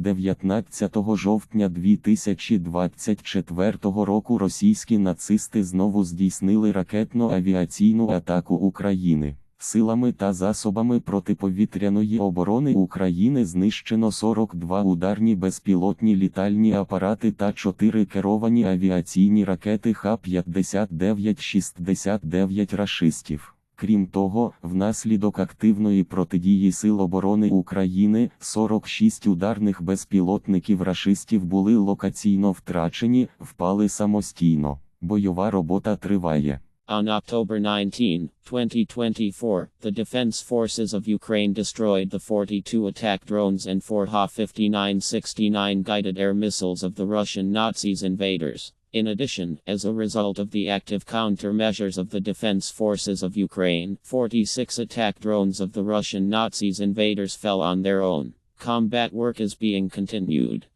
19 жовтня 2024 року російські нацисти знову здійснили ракетно-авіаційну атаку України. Силами та засобами протиповітряної оборони України знищено 42 ударні безпілотні літальні апарати та 4 керовані авіаційні ракети Х-59-69 рашистів. Крім того, внаслідок активної протидії Сил оборони України 46 ударних безпілотників рашистів були локаційно втрачені, впали самостійно. Бойова робота триває. On October 19, 2024, the Defense Forces of Ukraine destroyed the 42 attack drones and 4 Ha-59-69 guided air missiles of the Russian Nazis invaders. In addition, as a result of the active countermeasures of the Defense Forces of Ukraine, 46 attack drones of the Russian Nazis invaders fell on their own. Combat work is being continued.